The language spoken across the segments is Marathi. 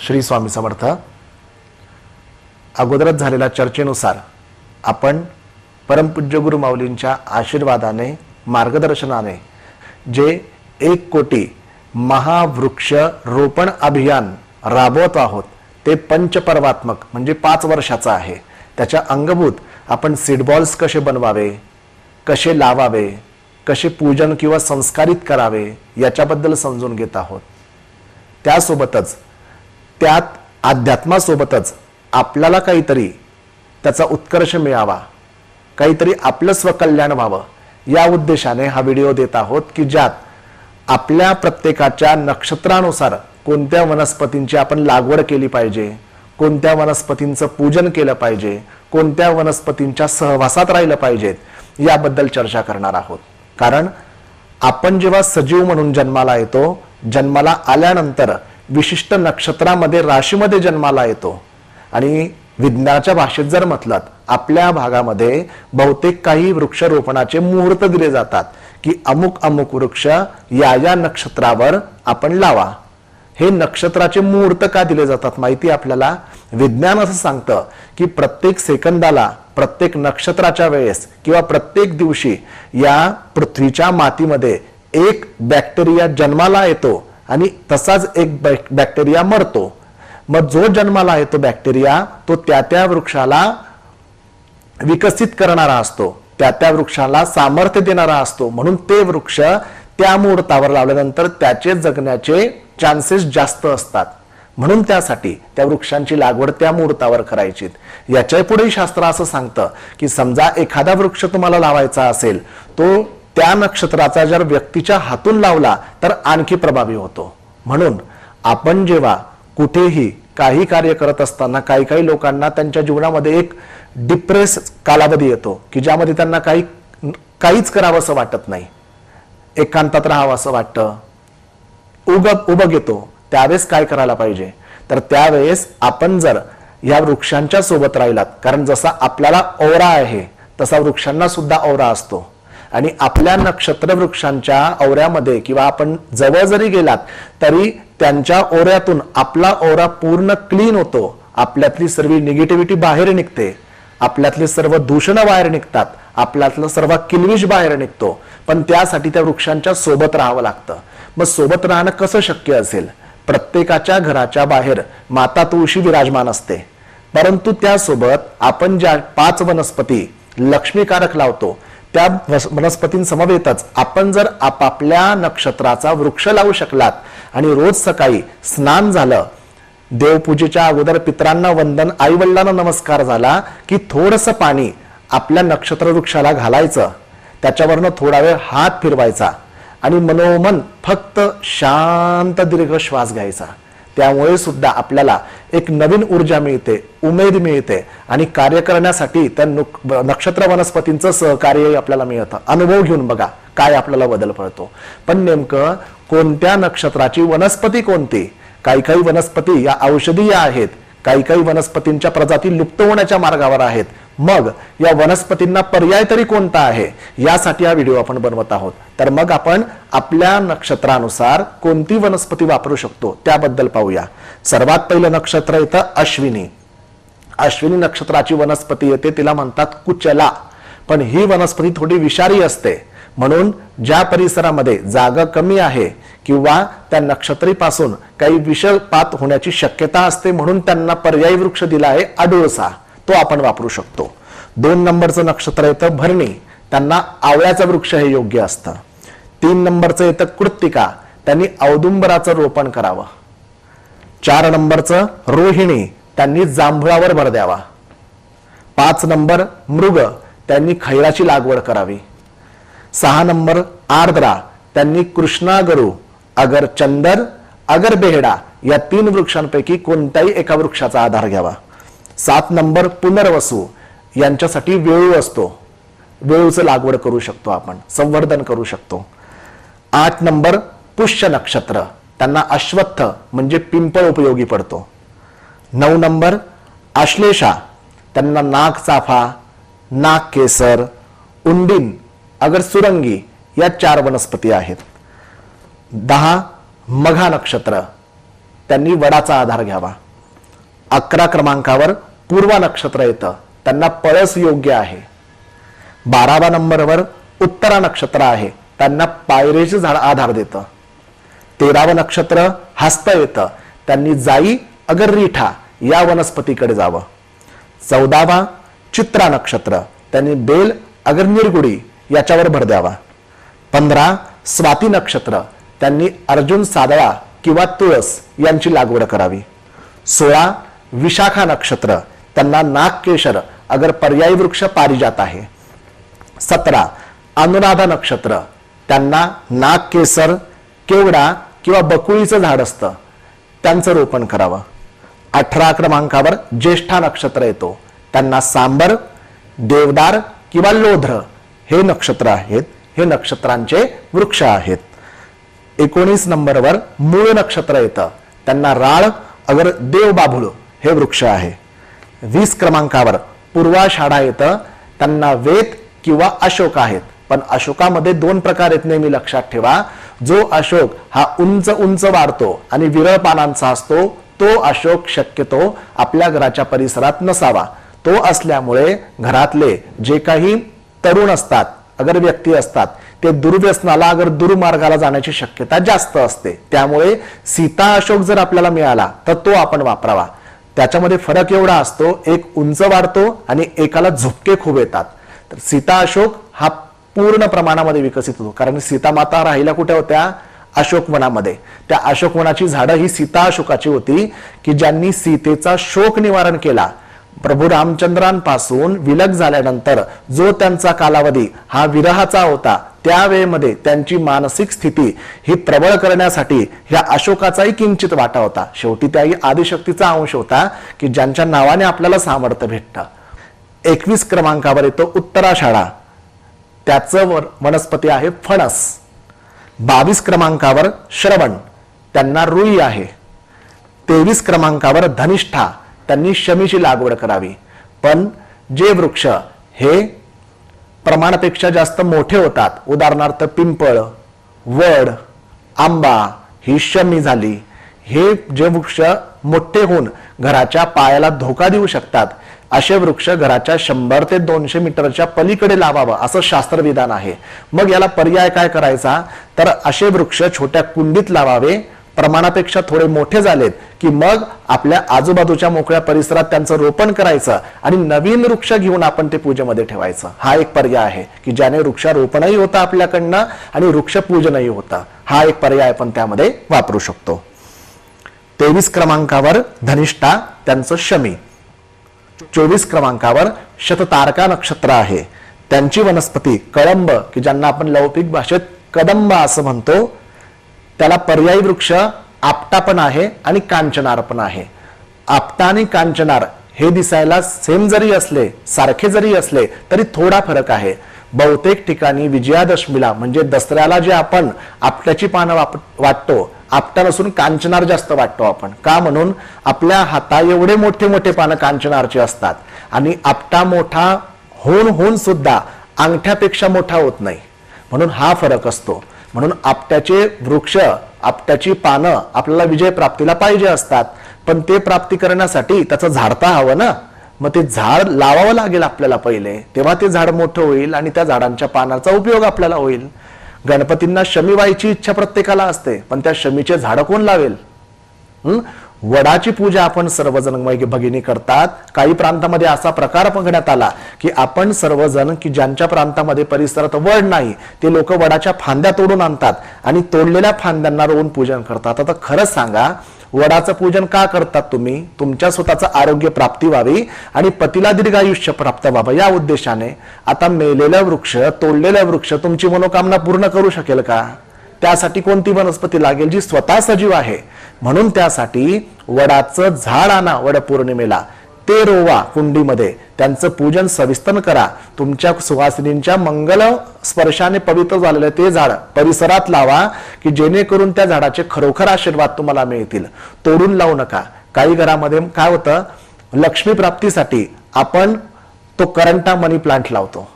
श्री स्वामी समर्थ अगोदरच झालेल्या चर्चेनुसार आपण परमपूज्य गुरु माऊलींच्या आशीर्वादाने मार्गदर्शनाने जे एक कोटी महावृक्ष रोपण अभियान राबवत आहोत ते पंचपर्वात्मक म्हणजे पाच वर्षाचं आहे. त्याच्या अंगभूत आपण सीडबॉल्स कसे बनवावे कसे लावावे कसे पूजन किंवा संस्कारित करावे याच्याबद्दल समजून घेत आहोत. त्यासोबतच त्यात अध्यात्मासोबतच आपल्याला काहीतरी त्याचा उत्कर्ष मिळावा काहीतरी आपलं स्वकल्याण व्हावं या उद्देशाने हा व्हिडिओ देत आहोत की ज्यात आपल्या प्रत्येकाच्या नक्षत्रानुसार कोणत्या वनस्पतींची आपण लागवड केली पाहिजे कोणत्या वनस्पतींचं पूजन केलं पाहिजे कोणत्या वनस्पतींच्या सहवासात राहिलं पाहिजेत याबद्दल चर्चा करणार आहोत. कारण आपण जेव्हा सजीव म्हणून जन्माला येतो जन्माला आल्यानंतर विशिष्ट नक्षत्रामध्ये राशीमध्ये जन्माला येतो. आणि विज्ञानाच्या भाषेत जर म्हटलं आपल्या भागामध्ये बहुतेक काही वृक्षरोपणाचे मुहूर्त दिले जातात की अमुक अमुक वृक्ष या या नक्षत्रावर आपण लावा. हे नक्षत्राचे मुहूर्त का दिले जातात माहिती आपल्याला? विज्ञान असं सांगतं की प्रत्येक सेकंदाला प्रत्येक नक्षत्राच्या वेळेस किंवा प्रत्येक दिवशी या पृथ्वीच्या मातीमध्ये एक बॅक्टेरिया जन्माला येतो. आणि तसाच एक बॅक- बॅक्टेरिया मरतो. मग जो जन्माला येतो बॅक्टेरिया तो त्या त्या वृक्षाला विकसित करणारा असतो. त्या त्या वृक्षाला सामर्थ्य देणारा असतो. म्हणून ते वृक्ष त्या मुहूर्तावर लावल्यानंतर त्याचे जगण्याचे चान्सेस जास्त असतात. म्हणून त्यासाठी त्या वृक्षांची लागवड त्या मुहूर्तावर करायची. याच्या पुढेही शास्त्र असं सांगतं की समजा एखादा वृक्ष तुम्हाला लावायचा असेल तो त्या नक्षत्राचा जर व्यक्तीच्या हातून लावला तर आणखी प्रभावी होतो. म्हणून आपण जेव्हा कुठेही काही कार्य करत असताना काही काही लोकांना त्यांच्या जीवनामध्ये एक डिप्रेस कालावधी येतो की ज्यामध्ये त्यांना काही काहीच करावं असं वाटत नाही. एकांतात राहावं असं वाटतं. उग उभं घेतो. त्यावेळेस काय करायला पाहिजे? तर त्यावेळेस आपण जर या वृक्षांच्या सोबत राहिलात कारण जसा आपल्याला ओरा आहे तसा वृक्षांना सुद्धा ओरा असतो. आणि आपल्या नक्षत्र वृक्षांच्या औऱ्यामध्ये किंवा आपण जवळ जरी गेलात तरी त्यांच्या ओऱ्यातून आपला ओरा पूर्ण क्लीन होतो. आपल्यातली सर्व निगेटिव्हिटी बाहेर निघते. आपल्यातले सर्व दूषण बाहेर निघतात. आपल्यातलं सर्व किलविश बाहेर निघतो. पण त्यासाठी त्या वृक्षांच्या सोबत राहावं लागतं. मग सोबत राहणं कसं शक्य असेल? प्रत्येकाच्या घराच्या बाहेर माता तुळशी विराजमान असते. परंतु त्यासोबत आपण ज्या पाच वनस्पती लक्ष्मीकारक लावतो त्या वनस्पतींसमवेतच. आपण जर आपापल्या नक्षत्राचा वृक्ष लावू शकलात आणि रोज सकाळी स्नान झालं देवपूजेच्या अगोदर पितरांना वंदन आईवडिलांना नमस्कार झाला की थोडंसं पाणी आपल्या नक्षत्र वृक्षाला घालायचं. त्याच्यावरनं थोडा वेळ हात फिरवायचा आणि मनोमन फक्त शांत दीर्घ श्वास घ्यायचा. त्यामुळे सुद्धा आपल्याला एक नवीन ऊर्जा मिळते उमेद मिळते आणि कार्य करण्यासाठी त्या नक्षत्र वनस्पतींचं सहकार्य आपल्याला मिळतं. अनुभव घेऊन बघा काय आपल्याला बदल पडतो. पण नेमकं कोणत्या नक्षत्राची वनस्पती कोणती? काही काही वनस्पती या औषधीय आहेत. काही काही वनस्पतींच्या प्रजाती लुप्त होण्याच्या मार्गावर आहेत. मग या वनस्पतींना पर्याय तरी कोणता आहे? यासाठी हा व्हिडिओ आपण बनवत आहोत. तर मग आपण आपल्या नक्षत्रानुसार कोणती वनस्पती वापरू शकतो? त्याबद्दल पाहूया. सर्वात पहिलं नक्षत्र येतं अश्विनी. अश्विनी नक्षत्राची वनस्पती येते तिला म्हणतात कुचला. पण ही वनस्पती थोडी विषारी असते. म्हणून ज्या परिसरामध्ये जागा कमी आहे किंवा त्या नक्षत्रीपासून काही विषपात होण्याची शक्यता असते म्हणून त्यांना पर्यायी वृक्ष दिला आहे आडुळसा. तो आपण वापरू शकतो. दोन नंबरचं नक्षत्र येतं भरणी. त्यांना आवळ्याचं वृक्ष हे योग्य असतं. तीन नंबरचं येतं कृत्तिका. त्यांनी औदुंबराचं रोपण करावं. चार नंबरचं रोहिणी. त्यांनी जांभळावर भर द्यावा. पाच नंबर मृग. त्यांनी खैराची लागवड करावी. सहा नंबर आर्द्रा. त्यांनी कृष्णागरू. अगर चंदर अगर बेहडा या तीन वृक्षांपैकी कोणत्याही एका वृक्षाचा आधार घ्यावा. सात नंबर पुनर्वसू. यांच्यासाठी वेळू असतो. वेळूचं लागवड करू शकतो आपण संवर्धन करू शकतो. आठ नंबर पुष्य नक्षत्र. त्यांना अश्वत्थ म्हणजे पिंपळ उपयोगी पडतो. नऊ नंबर आश्लेषा त्यांना नाग चाफा नाग केसर उंडीन अगर सुरंगी या चार वनस्पती आहेत. दहा मघा नक्षत्र. त्यांनी वडाचा आधार घ्यावा. अकरा क्रमांकावर पूर्वा नक्षत्र येतं. त्यांना पळस योग्य आहे. बारावा नंबरवर उत्तरा नक्षत्र आहे. त्यांना पायरेचे झाड आधार देतं. तेरावं नक्षत्र हस्त येतं. त्यांनी जाई अगर रिठा या वनस्पतीकडे जावं. चौदावा चित्रा नक्षत्र. त्यांनी बेल अगर निरगुडी याच्यावर भर द्यावा. पंधरा स्वाती नक्षत्र. त्यांनी अर्जुन सादळा किंवा तुळस यांची लागवड करावी. सोळा विशाखा नक्षत्र त्यांना नागकेशर अगर पर्यायी वृक्ष पारिजात आहे. सतरा अनुराधा नक्षत्र त्यांना नागकेसर केवडा किंवा बकुळीचं झाड असतं. त्यांचं रोपण करावं. अठरा क्रमांकावर ज्येष्ठा नक्षत्र येतो. त्यांना सांबर देवदार किंवा लोध्र हे नक्षत्र आहेत. हे नक्षत्रांचे वृक्ष आहेत. एकोणीस नंबरवर मूळ नक्षत्र येतं. त्यांना राळ अगर देवबाभूळ हे वृक्ष आहे. वीस क्रमांकावर पूर्वाषाढा येतं. त्यांना वेत किंवा अशोक आहेत. पण अशोकामध्ये दोन प्रकार आहेत नेहमी लक्षात ठेवा. जो अशोक हा उंच उंच वाढतो आणि विरळ पानांचा असतो तो अशोक शक्यतो आपल्या घराच्या परिसरात नसावा. तो असल्यामुळे घरातले जे काही तरुण असतात अगर व्यक्ती असतात ते दुर्व्यसनाला अगर दुर्मार्गाला जाण्याची शक्यता जास्त असते त्यामुळे सीता अशोक जर आपल्याला मिळाला तर तो आपण वापरावा. त्याच्यामध्ये फरक एवढा असतो एक उंच वाढतो आणि एकाला झुपके खूप येतात. तर सीता अशोक हा पूर्ण प्रमाणामध्ये विकसित होतो कारण सीता माता राहिल्या कुठे होत्या? अशोक वनामध्ये. त्या अशोक वनाची झाडं ही सीता अशोकाची होती की ज्यांनी सीतेचा शोक निवारण केला प्रभू रामचंद्रांपासून विलग झाल्यानंतर जो त्यांचा कालावधी हा विरहाचा होता त्यावेळेमध्ये त्यांची मानसिक स्थिती ही प्रबळ करण्यासाठी ह्या अशोकाचाही किंचित वाटा होता. शेवटी त्याही आदिशक्तीचा अंश होता की ज्यांच्या नावाने आपल्याला सामर्थ्य भेटतं. एकवीस क्रमांकावर येतो उत्तराषाढा त्याचं वनस्पती आहे फणस. बावीस क्रमांकावर श्रवण. त्यांना रुई आहे. तेवीस क्रमांकावर धनिष्ठा. त्यांनी शमीची लागवड करावी. पण जे वृक्ष हे प्रमाणापेक्षा जास्त मोठे होतात उदाहरणार्थ पिंपळ वड आंबा ही शमी झाली हे जे वृक्ष मोठे होऊन घराच्या पायाला धोका देऊ शकतात असे वृक्ष घराच्या शंभर ते दोनशे मीटरच्या पलीकडे लावावं असं शास्त्रविधान आहे. मग याला पर्याय काय करायचा? तर असे वृक्ष छोट्या कुंडीत लावावे प्रमाणापेक्षा थोडे मोठे झालेत की मग आपल्या आजूबाजूच्या मोकळ्या परिसरात त्यांचं रोपण करायचं आणि नवीन वृक्ष घेऊन आपण ते पूजेमध्ये ठेवायचं. हा एक पर्याय आहे की ज्याने वृक्षारोपणही होतं आपल्याकडनं आणि वृक्षपूजनही होतं. हा एक पर्याय आपण त्यामध्ये वापरू शकतो. तेवीस क्रमांकावर धनिष्ठा त्यांचं शमी. चोवीस क्रमांकावर शततारका नक्षत्र आहे. त्यांची वनस्पती कळंब की ज्यांना आपण लौकिक भाषेत कदंब असं म्हणतो त्याला पर्यायी वृक्ष आपटा पण आहे आणि कांचनार पण आहे. आपटा आणि कांचनार हे दिसायला सेम जरी असले सारखे जरी असले तरी थोडा फरक आहे. बहुतेक ठिकाणी विजयादशमीला म्हणजे दसऱ्याला जे आपण आपट्याची पानं वाप वाटतो आपटा नसून कांचनार जास्त वाटतो आपण. का म्हणून? आपल्या हाता एवढे मोठे मोठे पानं कांचनारचे असतात. आणि आपटा मोठा होऊन होऊन सुद्धा अंगठ्यापेक्षा मोठा होत नाही. म्हणून हा फरक असतो. म्हणून आपट्याचे वृक्ष आपट्याची पानं आपल्याला विजय प्राप्तीला पाहिजे असतात. पण ते प्राप्ती करण्यासाठी त्याचं झाडता हवं ना? मग ते झाड लावावं लागेल आपल्याला पहिले. तेव्हा ते झाड मोठं होईल आणि त्या झाडांच्या पानाचा उपयोग आपल्याला होईल. गणपतींना शमी व्हायची इच्छा प्रत्येकाला असते. पण त्या शमीचे झाड कोण लावेल? वडाची पूजा आपण सर्वजण भगिनी करतात. काही प्रांतामध्ये असा प्रकार बघण्यात आला की आपण सर्वजण की ज्यांच्या प्रांतामध्ये परिसरात वड नाही ते लोक वडाच्या फांद्या तोडून आणतात आणि तोडलेल्या फांद्यांना रोवून पूजन करतात. आता खरंच सांगा वडाचं पूजन का करतात तुम्ही? तुमच्या स्वतःचं आरोग्य प्राप्ती व्हावी आणि पतीला दीर्घायुष्य प्राप्त व्हावं या उद्देशाने. आता मेलेलं वृक्ष तोडलेलं वृक्ष तुमची मनोकामना पूर्ण करू शकेल का? त्यासाठी कोणती वनस्पती लागेल जी स्वतः सजीव आहे? म्हणून त्यासाठी वडाचं झाड आणा वड पौर्णिमेला ते रोवा कुंडीमध्ये त्यांचं पूजन सविस्तर करा. तुमच्या सुवासिनींच्या मंगल स्पर्शाने पवित्र झालेलं ते झाड परिसरात लावा की जेणेकरून त्या झाडाचे खरोखर आशीर्वाद तुम्हाला मिळतील. तोडून लावू नका. काही घरामध्ये काय होतं? लक्ष्मी प्राप्तीसाठी आपण तो करंटा मनी प्लांट लावतो.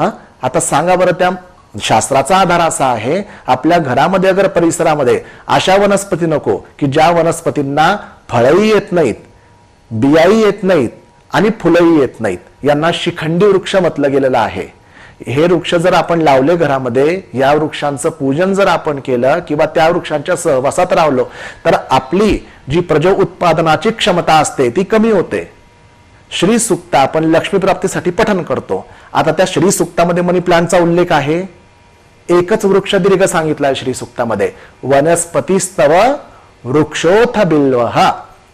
हा? आता सांगा बरं त्या शास्त्राचा आधार असा आहे आपल्या घरामध्ये अगर परिसरामध्ये अशा वनस्पती नको की ज्या वनस्पतींना फळही येत नाहीत बियाही येत नाहीत आणि फुलंही येत नाहीत यांना शिखंडी वृक्ष म्हटलं गेलेलं आहे. हे वृक्ष जर आपण लावले घरामध्ये या वृक्षांचं पूजन जर आपण केलं किंवा त्या वृक्षांच्या सहवासात राहिलो तर आपली जी प्रज उत्पादनाची क्षमता असते ती कमी होते. श्री सुक्त आपण लक्ष्मी प्राप्तीसाठी पठन करतो. आता त्या श्री सुक्तामध्ये मनी प्लांटचा उल्लेख आहे. एकच वृक्ष दीर्घ सांगितलाय श्री सुक्तामध्ये. वनस्पतीस्तव वृक्षोथ बिल्व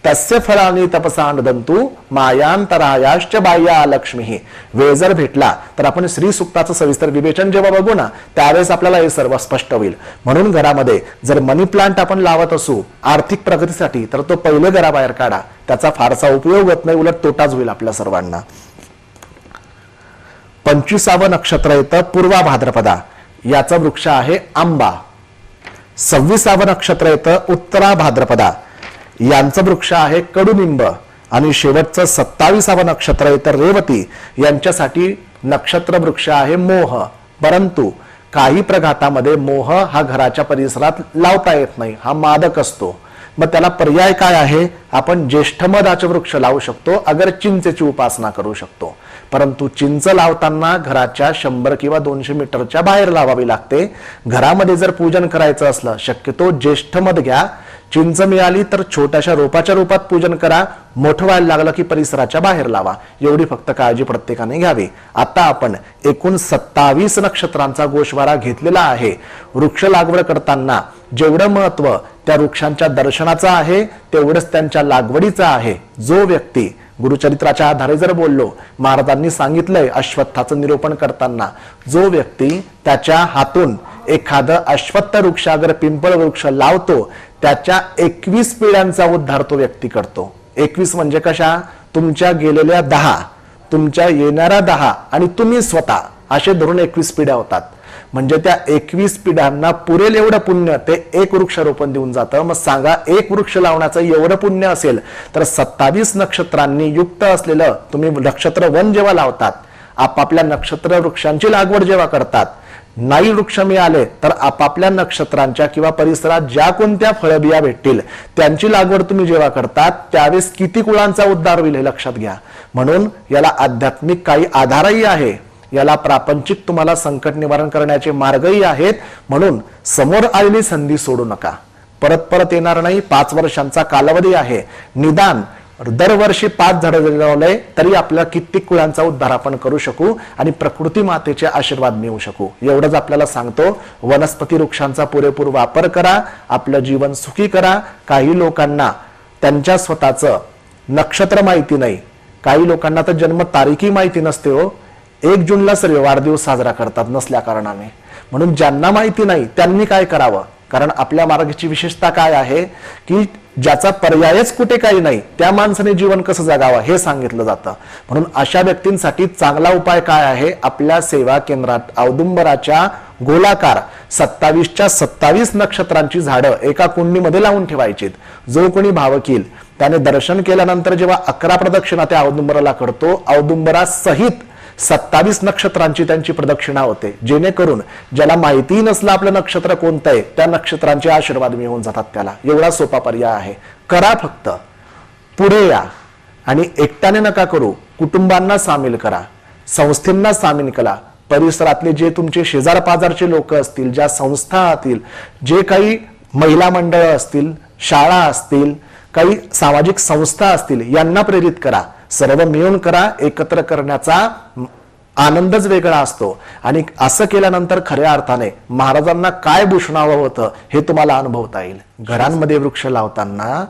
तस्य फळानी तपसांडदंतू मायांतरायाश्च बाह्या लक्ष्मी. वेळ जर भेटला तर आपण श्री सुक्ताचं सविस्तर विवेचन जेव्हा बघू ना त्यावेळेस आपल्याला हे सर्व स्पष्ट होईल. म्हणून घरामध्ये जर मनी प्लांट आपण लावत असू आर्थिक प्रगतीसाठी तर तो पहिले घराबाहेर काढा. त्याचा फारसा उपयोग होत नाही उलट तोटाच होईल आपल्या सर्वांना. पंचवीसावं नक्षत्र येतं पूर्वा भाद्रपदा. याचा वृक्ष आहे आंबा. सव्वीसावं नक्षत्र येतं उत्तरा भाद्रपदा. यांचं वृक्ष आहे कडुनिंब आणि शेवटचं सत्तावीसावं नक्षत्र येतं रेवती. यांच्यासाठी नक्षत्र वृक्ष आहे मोह. परंतु काही प्रघातामध्ये मोह हा घराच्या परिसरात लावता येत नाही हा मादक असतो. मग त्याला पर्याय काय आहे? आपण ज्येष्ठमदाचे वृक्ष लावू शकतो अगर चिंचेची उपासना करू शकतो. परंतु चिंच लावताना घराच्या शंभर किंवा दोनशे मीटरच्या बाहेर लावावी लागते. घरामध्ये जर पूजन करायचं असलं शक्यतो ज्येष्ठ मध घ्या. चिंच मिळाली तर छोट्याशा रोपाच्या रूपात पूजन करा. मोठं व्हायला लागलं की परिसराच्या बाहेर लावा. एवढी फक्त काळजी प्रत्येकाने घ्यावी. आता आपण एकूण सत्तावीस नक्षत्रांचा गोषवारा घेतलेला आहे. वृक्ष लागवड करताना जेवढं महत्त्व त्या वृक्षांच्या दर्शनाचं आहे तेवढंच त्यांच्या लागवडीचं आहे. जो व्यक्ती गुरुचरित्राच्या आधारे जर बोललो महाराजांनी सांगितलंय अश्वत्थाचं निरूपण करताना जो व्यक्ती त्याच्या हातून एखादं अश्वत्थ वृक्ष अगर पिंपळ वृक्ष लावतो त्याच्या एकवीस पिढ्यांचा उद्धार तो व्यक्ती करतो. एकवीस म्हणजे कशा? तुमच्या गेलेल्या दहा तुमच्या येणाऱ्या दहा आणि तुम्ही स्वतः असे धरून एकवीस पिढ्या होतात. म्हणजे त्या एकवीस पिढ्यांना पुरेल एवढं पुण्य ते एक वृक्षारोपण देऊन जातं. मग सांगा एक वृक्ष लावण्याचं एवढं पुण्य असेल तर सत्तावीस नक्षत्रांनी युक्त असलेलं तुम्ही नक्षत्र वन जेव्हा लावतात आपापल्या नक्षत्र वृक्षांची लागवड जेव्हा करतात नाही वृक्ष मिळाले तर आपापल्या नक्षत्रांच्या किंवा परिसरात ज्या कोणत्या फळबिया भेटतील त्यांची लागवड तुम्ही जेव्हा करतात त्यावेळेस किती कुळांचा उद्धार होईल हे लक्षात घ्या. म्हणून याला आध्यात्मिक काही आधारही आहे. याला प्रापंचिक तुम्हाला संकट निवारण करण्याचे मार्गही आहेत. म्हणून समोर आलेली संधी सोडू नका. परत परत येणार नाही. पाच वर्षांचा कालावधी आहे. निदान दरवर्षी पाच झाडं लावलंय तरी आपल्या कित्येक कुळांचा उद्धार आपण करू शकू आणि प्रकृती मातेचे आशीर्वाद मिळवू शकू. एवढंच आपल्याला सांगतो. वनस्पती वृक्षांचा पुरेपूर वापर करा. आपलं जीवन सुखी करा. काही लोकांना त्यांच्या स्वतःचं नक्षत्र माहिती नाही. काही लोकांना तर जन्म तारीखही माहिती नसते हो. एक जूनला सर्व वाढदिवस साजरा करतात नसल्या कारणाने. म्हणून ज्यांना माहिती नाही त्यांनी काय करावं? कारण आपल्या मार्गाची विशेषता काय आहे? की ज्याचा पर्यायच कुठे काही नाही त्या माणसाने जीवन कसं जगावं हे सांगितलं जातं. म्हणून अशा व्यक्तींसाठी चांगला उपाय काय आहे? आपल्या सेवा केंद्रात औदुंबराच्या गोलाकार सत्तावीसच्या सत्तावीस नक्षत्रांची झाडं एका कुंडीमध्ये लावून ठेवायचीत. जो कोणी भावकील त्याने दर्शन केल्यानंतर जेव्हा अकरा प्रदक्षिणा त्या औदुंबराला करतो औदुंबरासहित सत्तावीस नक्षत्रांची त्यांची प्रदक्षिणा होते. जेणेकरून ज्याला माहिती नसलं आपलं नक्षत्र कोणतं आहे त्या नक्षत्रांचे आशीर्वाद मिळून जातात त्याला. एवढा सोपा पर्याय आहे. करा फक्त. पुढे या. आणि एकट्याने नका करू. कुटुंबांना सामील करा. संस्थेंना सामील करा. परिसरातले जे तुमचे शेजार पाजारचे लोक असतील ज्या संस्था असतील जे काही महिला मंडळ असतील शाळा असतील काही सामाजिक संस्था असतील यांना प्रेरित करा. सर्व मिळून करा एकत्र करण्याचा आनंदच वेगळा असतो. आणि असं केल्यानंतर खऱ्या अर्थाने महाराजांना काय भूषणावं होतं हे तुम्हाला अनुभवता येईल. घरांमध्ये वृक्ष लावताना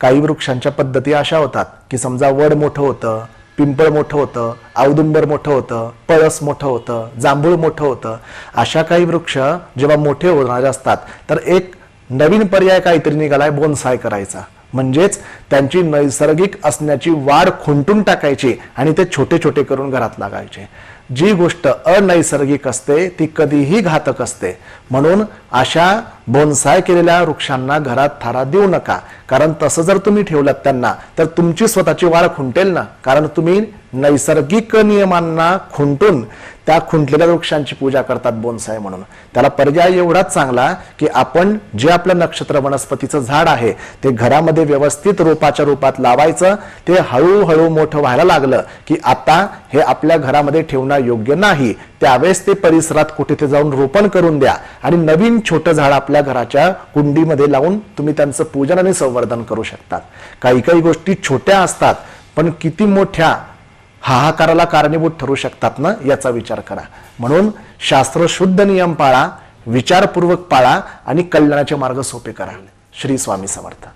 काही वृक्षांच्या पद्धती अशा होतात की समजा वड मोठं होतं पिंपळ मोठं होतं औदुंबर मोठं होतं पळस मोठं होतं जांभूळ मोठं होतं. अशा काही वृक्ष जेव्हा मोठे होणारे असतात तर एक नवीन पर्याय काहीतरी निघालाय बोनसाय करायचा. म्हणजेच त्यांची नैसर्गिक असण्याची वाढ खुंटून टाकायची आणि ते छोटे छोटे करून घरात लागायचे. जी गोष्ट अनैसर्गिक असते ती कधीही घातक असते. म्हणून अशा बोनसाय केलेल्या वृक्षांना घरात थारा देऊ नका. कारण तसं जर तुम्ही ठेवलं त्यांना तर तुमची स्वतःची वाढ खुंटेल ना. कारण तुम्ही नैसर्गिक नियमांना खुंटून त्या खुंटलेल्या वृक्षांची पूजा करतात बोनसाय म्हणून. त्याला पर्याय एवढाच चांगला की आपण जे आपलं नक्षत्र वनस्पतीचं झाड आहे ते घरामध्ये व्यवस्थित रोपाच्या रूपात लावायचं ते हळूहळू मोठं व्हायला लागलं की आता हे आपल्या घरामध्ये ठेवणं योग्य नाही. त्यावेळेस ते परिसरात कुठे ते जाऊन रोपण करून द्या आणि नवीन छोटं झाड आपल्या घराच्या कुंडीमध्ये लावून तुम्ही त्यांचं पूजन आणि संवर्धन करू शकतात. काही काही गोष्टी छोट्या असतात पण किती मोठ्या हाहाकाराला कारणीभूत ठरू शकतात ना याचा विचार करा. म्हणून शास्त्र शुद्ध नियम पाळा विचारपूर्वक पाळा आणि कल्याणाचे मार्ग सोपे करा. श्री स्वामी समर्थ.